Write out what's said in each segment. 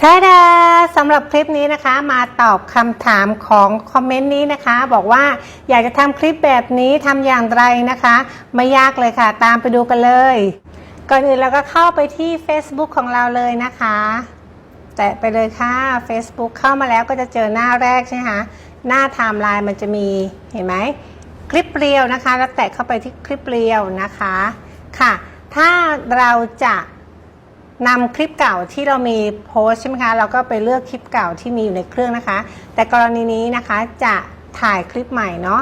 ท่าดาสำหรับคลิปนี้นะคะ มาตอบคำถามของคอมเมนต์นี้นะคะ บอกว่าอยากจะทำคลิปแบบนี้ทำอย่างไรนะคะ ไม่ยากเลยค่ะ ตามไปดูกันเลย ก่อนอื่นเราก็เข้าไปที่ Facebook ของเราเลยนะคะ แตะไปเลยค่ะ Facebook เข้ามาแล้วก็จะเจอหน้าแรกใช่ไหมคะหน้าไทม์ไลน์มันจะมีเห็นไหมคลิปเรียวนะคะ แล้วแตะเข้าไปที่คลิปเรียวนะคะค่ะ ถ้าเราจะ นำคลิปเก่าที่เรามีโพสใช่ไหมคะเราก็ไปเลือกคลิปเก่าที่มีอยู่ในเครื่องนะคะ แต่กรณีนี้นะคะจะถ่ายคลิปใหม่เนาะ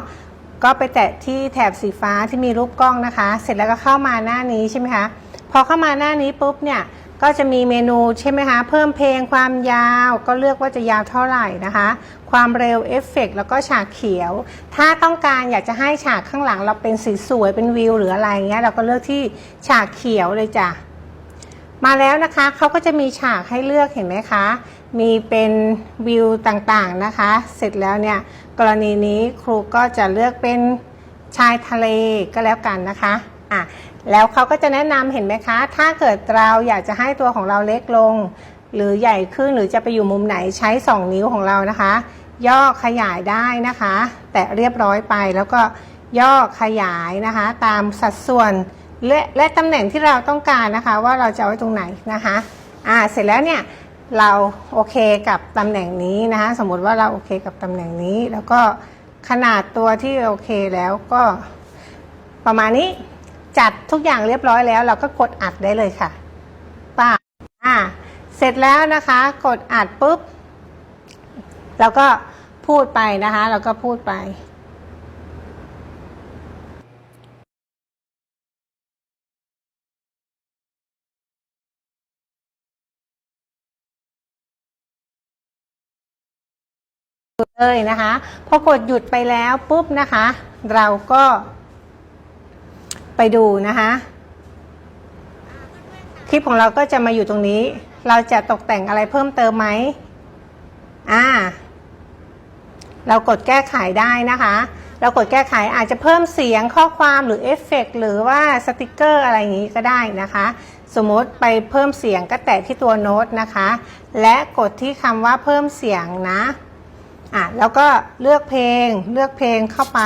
ก็ไปแตะที่แถบสีฟ้าที่มีรูปกล้องนะคะ เสร็จแล้วก็เข้ามาหน้านี้ใช่ไหมคะพอเข้ามาหน้านี้ปุ๊บเนี่ยก็จะมีเมนูใช่ไหมคะเพิ่มเพลงความยาวก็เลือกว่าจะยาวเท่าไหร่นะคะ ความเร็วเอฟเฟกต์แล้วก็ฉากเขียว ถ้าต้องการอยากจะให้ฉากข้างหลังเราเป็นสีสวยเป็นวิวหรืออะไรเงี้ยเราก็เลือกที่ฉากเขียวเลยจ้ะ มาแล้วนะคะเขาก็จะมีฉากให้เลือกเห็นไหมคะ มีเป็นวิวต่างๆนะคะ เสร็จแล้วเนี่ยกรณีนี้ครูก็จะเลือกเป็นชายทะเลก็แล้วกันนะคะอะแล้วเขาก็จะแนะนำเห็นไหมคะ ถ้าเกิดเราอยากจะให้ตัวของเราเล็กลง หรือใหญ่ขึ้นหรือจะไปอยู่มุมไหนใช้ 2 นิ้วของเรานะคะ ย่อขยายได้นะคะ แตะเรียบร้อยไปแล้วก็ย่อขยายนะคะ ตามสัดส่วน และและตำแหน่งที่เราต้องการนะคะว่าเราจะเอาไว้ตรงไหนนะคะอ่าเสร็จแล้วเนี่ยเราโอเคกับตำแหน่งนี้นะคะสมมติว่าเราโอเคกับตำแหน่งนี้ แล้วก็ขนาดตัวที่โอเคแล้วก็ประมาณนี้จัดทุกอย่างเรียบร้อยแล้ว เราก็กดอัดได้เลยค่ะป้าอ่าเสร็จแล้วนะคะกดอัดปุ๊บเราก็พูดไปนะคะเราก็พูดไป เลยนะคะ พอกดหยุดไปแล้วปุ๊บนะคะ เราก็ไปดูนะคะคลิปของเราก็จะมาอยู่ตรงนี้ เราจะตกแต่งอะไรเพิ่มเติมไหมอ่า เรากดแก้ไขได้นะคะ เรากดแก้ไขอาจจะเพิ่มเสียงข้อความหรือเอฟเฟกต์หรือว่าสติกเกอร์อะไรอย่างนี้ก็ได้นะคะ สมมติไปเพิ่มเสียงก็แตะที่ตัวโน้ตนะคะ และกดที่คำว่าเพิ่มเสียงนะ อะแล้วก็เลือกเพลงเลือกเพลงเข้าไป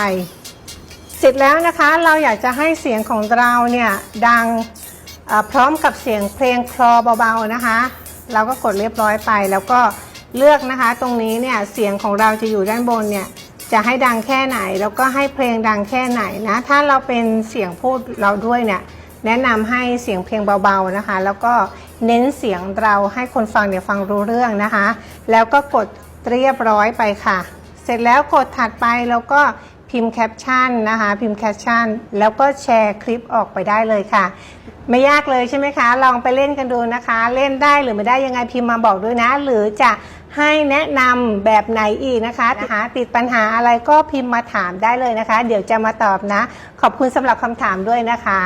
เสร็จแล้วนะคะเราอยากจะให้เสียงของเราเนี่ยดังพร้อมกับเสียงเพลงคลอเบาๆนะคะ เราก็กดเรียบร้อยไป แล้วก็เลือกนะคะตรงนี้เนี่ยเสียงของเราจะอยู่ด้านบนเนี่ยจะให้ดังแค่ไหน แล้วก็ให้เพลงดังแค่ไหนนะถ้าเราเป็นเสียงพูดเราด้วยเนี่ยแนะนำให้เสียงเพลงเบาๆนะคะ แล้วก็เน้นเสียงเราให้คนฟังเนี่ยฟังรู้เรื่องนะคะ แล้วก็กด เรียบร้อยไปค่ะ เสร็จแล้วกดถัดไปแล้วก็พิมพ์แคปชั่นนะคะ พิมพ์แคปชั่น แล้วก็แชร์คลิปออกไปได้เลยค่ะ ไม่ยากเลยใช่ไหมคะ ลองไปเล่นกันดูนะคะ เล่นได้หรือไม่ได้ยังไงพิมพ์มาบอกด้วยนะ หรือจะให้แนะนำแบบไหนอีกนะคะนะคะติดปัญหาอะไรก็พิมพ์มาถามได้เลยนะคะ เดี๋ยวจะมาตอบนะ ขอบคุณสำหรับคำถามด้วยนะคะ